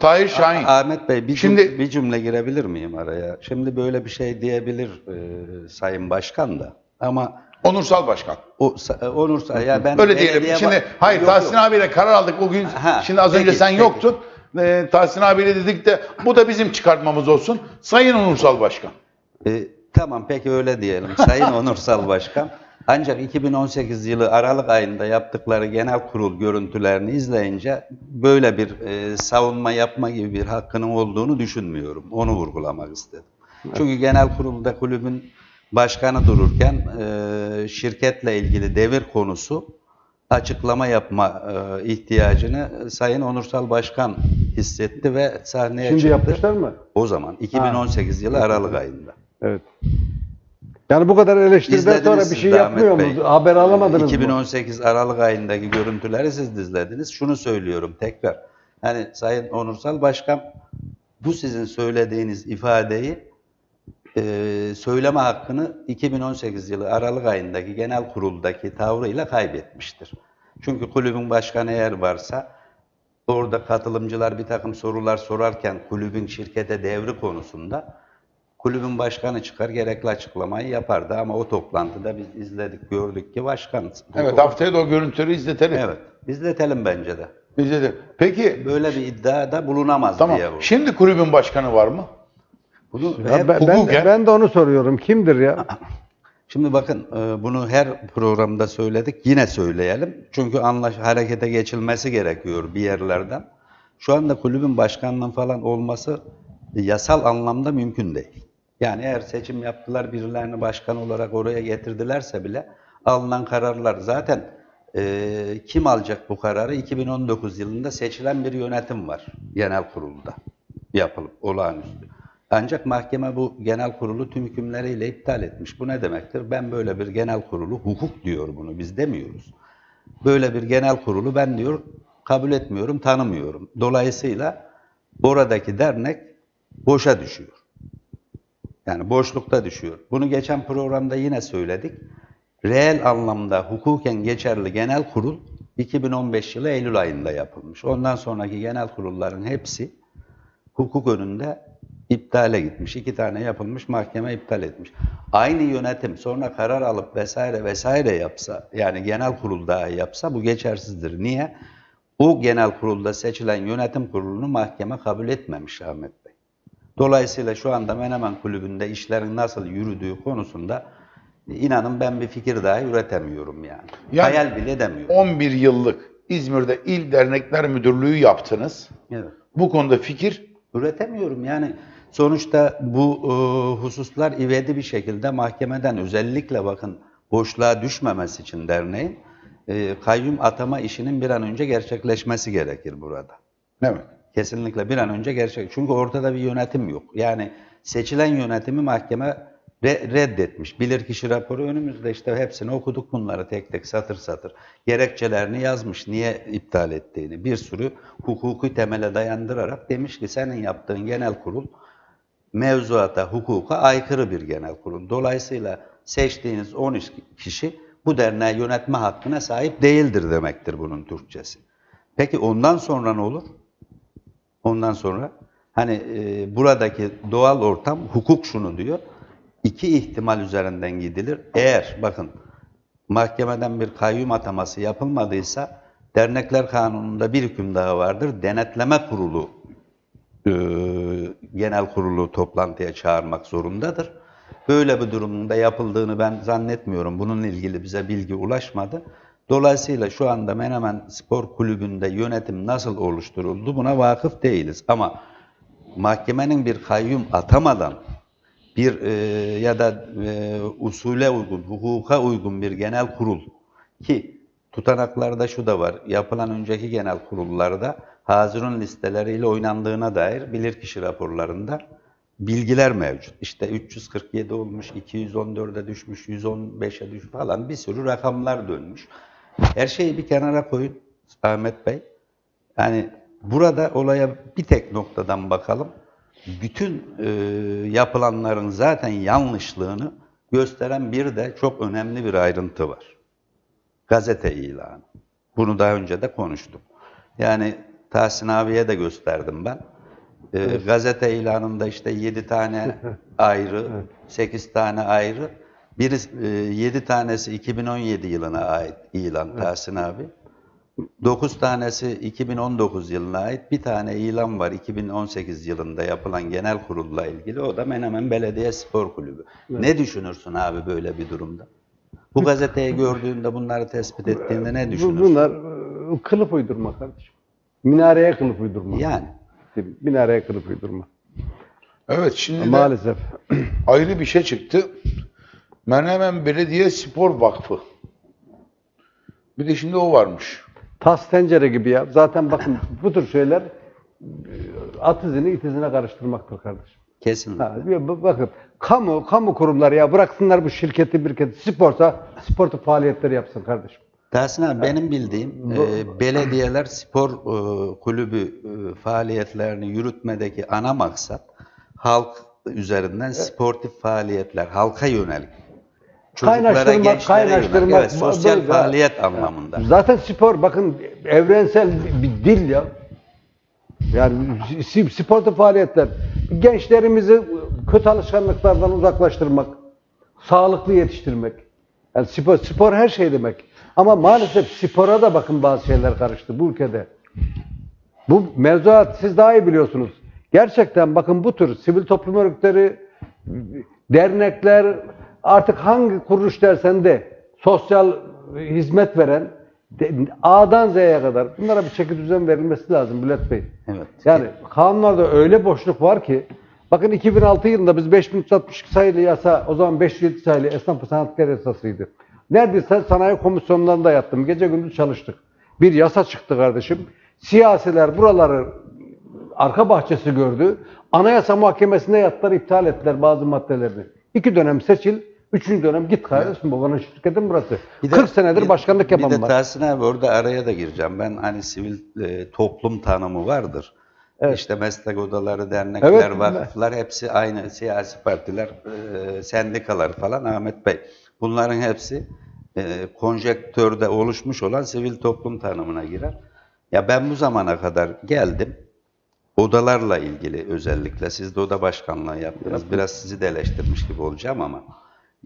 Tahir Şahin. Ahmet Bey bir, Şimdi- Şimdi, bir cümle girebilir miyim araya? Şimdi böyle bir şey diyebilir e, Sayın Başkan da. Ama Onursal Başkan. o sa- Onur ya ben Öyle diyelim. Şimdi hayır Yok, Tahsin yok. abiyle karar aldık bugün. Ha, şimdi az önce peki, sen peki. yoktun. Ee, Tahsin abiyle dedik de bu da bizim çıkartmamız olsun. Sayın Onursal Başkan. E, tamam peki öyle diyelim. Sayın Onursal Başkan. Ancak 2018 yılı Aralık ayında yaptıkları genel kurul görüntülerini izleyince böyle bir e, savunma yapma gibi bir hakkının olduğunu düşünmüyorum. Onu vurgulamak istedim. Çünkü genel kurulda kulübün başkanı dururken e, şirketle ilgili devir konusu açıklama yapma e, ihtiyacını Sayın Onursal Başkan hissetti ve sahneye Şimdi çıktı. yapmışlar mı? O zaman 2018 yılı Aralık ayında. Evet. Yani bu kadar eleştiriden İzlediniz sonra bir siz şey de yapmıyor Ahmet mu? Bey. Haber alamadınız mı? 2018 Aralık ayındaki görüntüleri siz izlediniz. Şunu söylüyorum tekrar. Hani Sayın Onursal Başkan bu sizin söylediğiniz ifadeyi e, söyleme hakkını 2018 yılı Aralık ayındaki genel kuruldaki tavrıyla kaybetmiştir. Çünkü kulübün başkanı eğer varsa orada katılımcılar bir takım sorular sorarken kulübün şirkete devri konusunda kulübün başkanı çıkar gerekli açıklamayı yapardı ama o toplantıda biz izledik gördük ki başkan. Evet haftaya da o görüntüleri izletelim. Evet. İzletelim bence de. İzletelim. Peki Böyle bir iddiada bulunamaz tamam. diye bu. Şimdi kulübün başkanı var mı? Bunu ben, ben, ben de onu soruyorum. Kimdir ya? Şimdi bakın e, bunu her programda söyledik. Yine söyleyelim. Çünkü anlaş harekete geçilmesi gerekiyor bir yerlerden. Şu anda kulübün başkanlığının falan olması yasal anlamda mümkün değil. Yani eğer seçim yaptılar birilerini başkan olarak oraya getirdilerse bile alınan kararlar zaten e, kim alacak bu kararı? 2019 yılında seçilen bir yönetim var genel kurulda yapılıp olağanüstü. Ancak mahkeme bu genel kurulu tüm hükümleriyle iptal etmiş. Bu ne demektir? Ben böyle bir genel kurulu, hukuk diyor bunu, biz demiyoruz. Böyle bir genel kurulu ben diyor kabul etmiyorum, tanımıyorum. Dolayısıyla oradaki dernek boşa düşüyor. Yani boşlukta düşüyor. Bunu geçen programda yine söyledik. Reel anlamda hukuken geçerli genel kurul 2015 yılı Eylül ayında yapılmış. Ondan sonraki genel kurulların hepsi hukuk önünde iptale gitmiş. İki tane yapılmış, mahkeme iptal etmiş. Aynı yönetim sonra karar alıp vesaire vesaire yapsa, yani genel kurul dahi yapsa bu geçersizdir. Niye? O genel kurulda seçilen yönetim kurulunu mahkeme kabul etmemiş Ahmet Bey. Dolayısıyla şu anda Menemen Kulübü'nde işlerin nasıl yürüdüğü konusunda inanın ben bir fikir dahi üretemiyorum yani. Yani- Hayal bile edemiyorum. 11 yıllık İzmir'de İl Dernekler Müdürlüğü yaptınız. Evet. Bu konuda fikir Üretemiyorum yani. Sonuçta bu e, hususlar ivedi bir şekilde mahkemeden özellikle bakın boşluğa düşmemesi için derneğin e, kayyum atama işinin bir an önce gerçekleşmesi gerekir burada. evet. Kesinlikle bir an önce gerçek. Çünkü ortada bir yönetim yok. Yani seçilen yönetimi mahkeme re- reddetmiş. Bilirkişi raporu önümüzde işte hepsini okuduk bunları tek tek satır satır. Gerekçelerini yazmış niye iptal ettiğini. Bir sürü hukuki temele dayandırarak demiş ki senin yaptığın genel kurul mevzuata, hukuka aykırı bir genel kurul. Dolayısıyla seçtiğiniz 13 kişi bu derneği yönetme hakkına sahip değildir demektir bunun Türkçesi. Peki ondan sonra ne olur? Ondan sonra hani e, buradaki doğal ortam hukuk şunu diyor. iki ihtimal üzerinden gidilir. Eğer bakın mahkemeden bir kayyum ataması yapılmadıysa dernekler kanununda bir hüküm daha vardır. Denetleme kurulu e, genel kurulu toplantıya çağırmak zorundadır. Böyle bir durumda yapıldığını ben zannetmiyorum. Bununla ilgili bize bilgi ulaşmadı. Dolayısıyla şu anda Menemen Spor Kulübü'nde yönetim nasıl oluşturuldu buna vakıf değiliz. Ama mahkemenin bir kayyum atamadan bir e, ya da e, usule uygun, hukuka uygun bir genel kurul ki tutanaklarda şu da var. Yapılan önceki genel kurullarda Hazirun listeleriyle oynandığına dair bilirkişi raporlarında bilgiler mevcut. İşte 347 olmuş, 214'e düşmüş, 115'e düşmüş falan bir sürü rakamlar dönmüş. Her şeyi bir kenara koyun Ahmet Bey. Yani burada olaya bir tek noktadan bakalım. Bütün e, yapılanların zaten yanlışlığını gösteren bir de çok önemli bir ayrıntı var. Gazete ilanı. Bunu daha önce de konuştum. Yani Tahsin abiye de gösterdim ben. Ee, Gazete ilanında işte 7 tane ayrı, 8 tane ayrı. Biri 7 tanesi 2017 yılına ait ilan Tahsin abi. 9 tanesi 2019 yılına ait. Bir tane ilan var 2018 yılında yapılan genel kurulla ilgili. O da Menemen Belediye Spor Kulübü. Ne düşünürsün abi böyle bir durumda? Bu gazeteyi gördüğünde bunları tespit ettiğinde ne Bu- düşünürsün? Bunlar e, kılıf uydurma kardeşim. Minareye kılıf uydurma. Yani Minareye kılıf uydurma. Evet şimdi de Maalesef. ayrı bir şey çıktı. Menemen Belediye Spor Vakfı. Bir de şimdi o varmış. Tas tencere gibi ya. Zaten bakın bu tür şeyler e, at izini it izine karıştırmaktır kardeşim. kesinlikle. Ha, bir bakın kamu kamu kurumları ya bıraksınlar bu şirketi birketi sporsa sportif faaliyetleri yapsın kardeşim. Tahsin abi benim bildiğim e, belediyeler spor e, kulübü e, faaliyetlerini yürütmedeki ana maksat halk üzerinden sportif faaliyetler, halka yönelik. Çocuklara, Kaynaştırmak, gençlere kaynaştırmak. Evet, sosyal böyle- faaliyet anlamında. Zaten spor bakın evrensel bir dil ya. Yani s- sportif faaliyetler. Gençlerimizi kötü alışkanlıklardan uzaklaştırmak, sağlıklı yetiştirmek. Yani spor, spor her şey demek. Ama maalesef spora da bakın bazı şeyler karıştı bu ülkede. Bu mevzuat siz daha iyi biliyorsunuz. Gerçekten bakın bu tür sivil toplum örgütleri, dernekler, artık hangi kuruluş dersen de sosyal hizmet veren de- A'dan Z'ye kadar bunlara bir çeki düzen verilmesi lazım Bülent Bey. Evet. Yani kanunlarda öyle boşluk var ki bakın 2006 yılında biz 5362 sayılı yasa o zaman 507 sayılı esnaf sanatkar yasasıydı. Neredeyse sanayi komisyonlarında yattım. Gece gündüz çalıştık. Bir yasa çıktı kardeşim. Siyasiler buraları arka bahçesi gördü. Anayasa Mahkemesi'nde yattılar, iptal ettiler bazı maddelerini. İki dönem seçil, üçüncü dönem git kardeşim babanın şirketin burası. Bir de- 40 senedir bir- başkanlık yapan Bir de var. Tahsin abi orada araya da gireceğim. Ben hani sivil e, toplum tanımı vardır. Evet. İşte meslek odaları, dernekler, Evet. vakıflar hepsi aynı siyasi partiler, e, sendikalar falan Ahmet Bey. Bunların hepsi e, konjektörde oluşmuş olan sivil toplum tanımına girer. Ya ben bu zamana kadar geldim. Odalarla ilgili özellikle siz de oda başkanlığı yaptınız. Biraz sizi de eleştirmiş gibi olacağım ama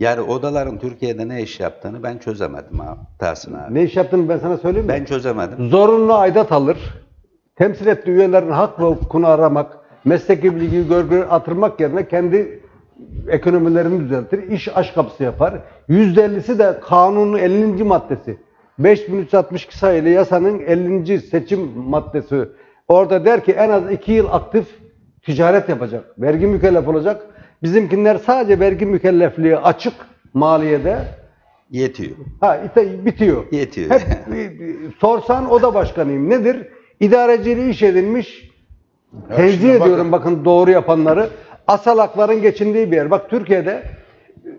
yani odaların Türkiye'de ne iş yaptığını ben çözemedim abi, Tahsin abi. Ne iş yaptığını ben sana söyleyeyim mi? Ben çözemedim. Zorunlu aidat alır. Temsil ettiği üyelerin hak ve hukukunu aramak, mesleki bilgiyi görgü atırmak yerine kendi ekonomilerini düzeltir. iş aş kapısı yapar. %50'si de kanunun 50. maddesi. 5362 sayılı yasanın 50. seçim maddesi. Orada der ki en az 2 yıl aktif ticaret yapacak. Vergi mükellef olacak. Bizimkinler sadece vergi mükellefliği açık maliyede Yetiyor. Ha ite, bitiyor. Yetiyor. Hep sorsan o da başkanıyım. Nedir? İdareciliği iş edilmiş. Ya Tenzih şimdi bakın. ediyorum bakın doğru yapanları. Asalakların geçindiği bir yer. Bak Türkiye'de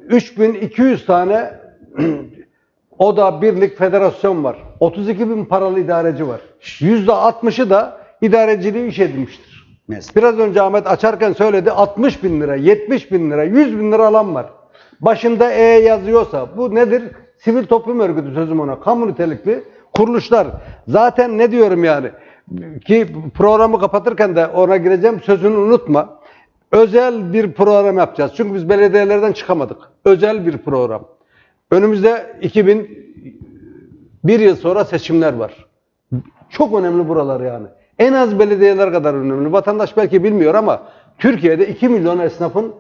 3200 tane oda, birlik, federasyon var. 32 bin paralı idareci var. %60'ı da idareciliği iş edilmiştir. Mesela. Biraz önce Ahmet açarken söyledi 60 bin lira, 70 bin lira, 100 bin lira alan var. Başında E yazıyorsa bu nedir? Sivil toplum örgütü sözüm ona. Kamu nitelikli kuruluşlar. Zaten ne diyorum yani? Ki programı kapatırken de ona gireceğim sözünü unutma. Özel bir program yapacağız. Çünkü biz belediyelerden çıkamadık. Özel bir program. Önümüzde 2001 yıl sonra seçimler var. Çok önemli buralar yani. En az belediyeler kadar önemli. Vatandaş belki bilmiyor ama Türkiye'de 2 milyon esnafın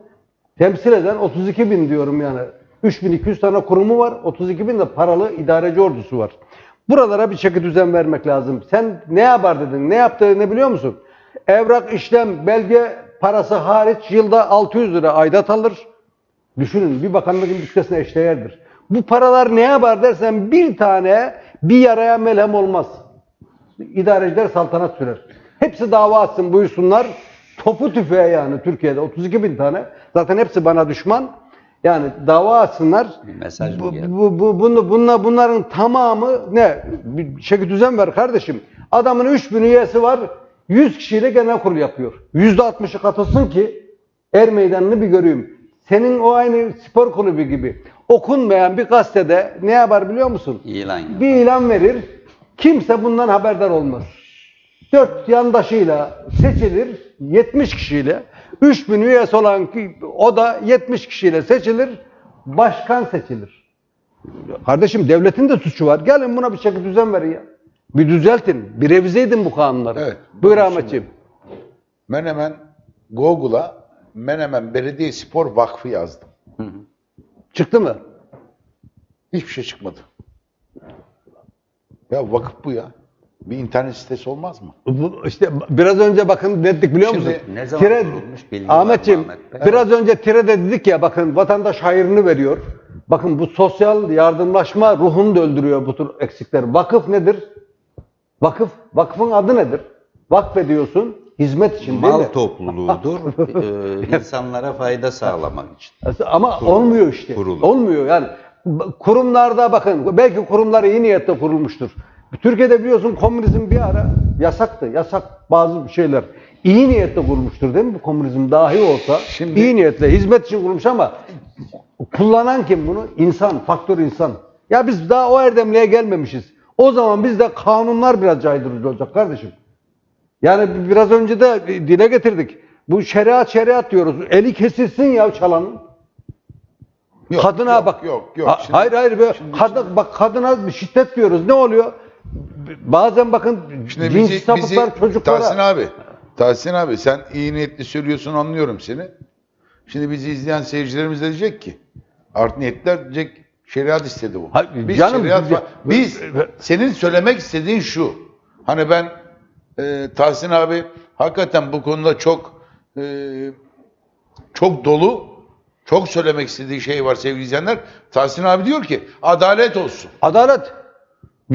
temsil eden 32 bin diyorum yani. 3200 tane kurumu var. 32 bin de paralı idareci ordusu var. Buralara bir çeki düzen vermek lazım. Sen ne yapar dedin? Ne yaptığını biliyor musun? Evrak, işlem, belge parası hariç yılda 600 lira aidat alır. Düşünün bir bakanlığın bütçesine eşdeğerdir. Bu paralar ne yapar dersen bir tane bir yaraya melhem olmaz. İdareciler saltanat sürer. Hepsi dava açsın buyursunlar. Topu tüfeğe yani Türkiye'de 32 bin tane. Zaten hepsi bana düşman. Yani dava açsınlar. Bir mesaj bu, bu, bu, bunu, bunla, bunların tamamı ne? Bir şekil düzen ver kardeşim. Adamın 3000 üyesi var. 100 kişiyle genel kurul yapıyor. %60'ı katılsın ki er meydanını bir göreyim. Senin o aynı spor kulübü gibi okunmayan bir gazetede ne yapar biliyor musun? İlan yapar. Bir ilan verir. Kimse bundan haberdar olmaz. 4 yandaşıyla seçilir 70 kişiyle 3000 üyesi olan o da 70 kişiyle seçilir başkan seçilir. Kardeşim devletin de suçu var. Gelin buna bir şekilde düzen verin ya. Bir düzeltin. Bir revize edin bu kanunları. Evet. Buyur Ahmetciğim. Menemen Google'a Menemen Belediye Spor Vakfı yazdım. Çıktı mı? Hiçbir şey çıkmadı. Ya vakıf bu ya. Bir internet sitesi olmaz mı? Bu işte biraz önce bakın ne dedik biliyor Şimdi musun? ne zaman Tire- kurulmuş bilgi var mı Ahmetciğim Ahmet Bey? biraz önce Tire'de dedik ya bakın vatandaş hayrını veriyor. Bakın bu sosyal yardımlaşma ruhunu da öldürüyor bu tür eksikler. Vakıf nedir? Vakıf, vakfın adı nedir? Vakfediyorsun hizmet için değil Mal mi? topluluğudur. e, insanlara fayda sağlamak için. Ama olmuyor işte. kurulur. Olmuyor yani. Kurumlarda bakın belki kurumlar iyi niyetle kurulmuştur. Türkiye'de biliyorsun komünizm bir ara yasaktı. Yasak bazı şeyler. İyi niyetle kurulmuştur değil mi? Bu komünizm dahi olsa Şimdi- iyi niyetle hizmet için kurulmuş ama kullanan kim bunu? İnsan, faktör insan. Ya biz daha o erdemliğe gelmemişiz. O zaman bizde kanunlar biraz caydırıcı olacak kardeşim. Yani biraz önce de dile getirdik. Bu şeriat şeriat diyoruz. Eli kesilsin ya çalanın. Yok, kadına yok, bak. Yok yok. Ha- Şimdi- hayır hayır. Böyle kadın, bak kadına şiddet diyoruz. Ne oluyor? Bazen bakın Şimdi cinsi bizi, sapıklar bizi çocuklara. Tahsin abi, Tahsin abi sen iyi niyetli söylüyorsun anlıyorum seni. Şimdi bizi izleyen seyircilerimiz de diyecek ki art niyetler diyecek şeriat istedi bu. Hayır, biz canım, şeriat biz-. Biz senin söylemek istediğin şu. Hani ben e, Tahsin abi hakikaten bu konuda çok e, çok dolu çok söylemek istediği şey var sevgili izleyenler. Tahsin abi diyor ki adalet olsun. Adalet.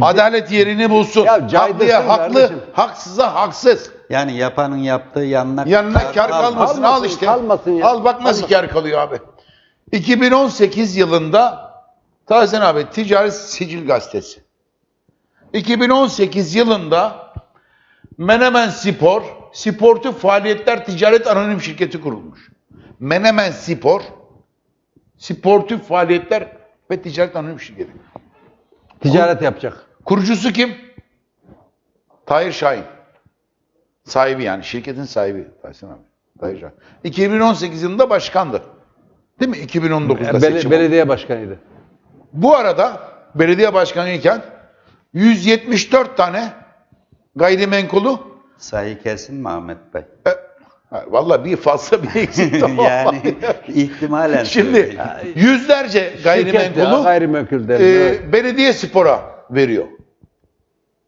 Adalet yerini bulsun. Ya Haklıya haklı, kardeşim. haksıza haksız. Yani yapanın yaptığı yanına Yanına kar. Kalmasın, Al işte. kalmasın ya. Al bak nasıl kar kalıyor abi. 2018 yılında Tahsin abi Ticaret Sicil Gazetesi. 2018 yılında Menemen Spor, Sportif Faaliyetler Ticaret Anonim Şirketi kurulmuş. Menemen Spor, Sportif Faaliyetler ve Ticaret Anonim Şirketi. Ticaret yapacak. Kurucusu kim? Tahir Şahin. Sahibi yani şirketin sahibi Tahsin abi. Tahir Şahin. 2018 yılında başkandı. Değil mi? 2019'da Bel- seçim oldu. belediye başkanıydı. Bu arada belediye başkanı iken 174 tane gayrimenkulü Sayı kesin mi Ahmet Bey? e, ha, vallahi bir fazla bir eksik de yani ihtimalen Şimdi söyleyeyim. yüzlerce Şirket ya, gayrimenkulü gayrimenkul e, evet. belediye spora veriyor.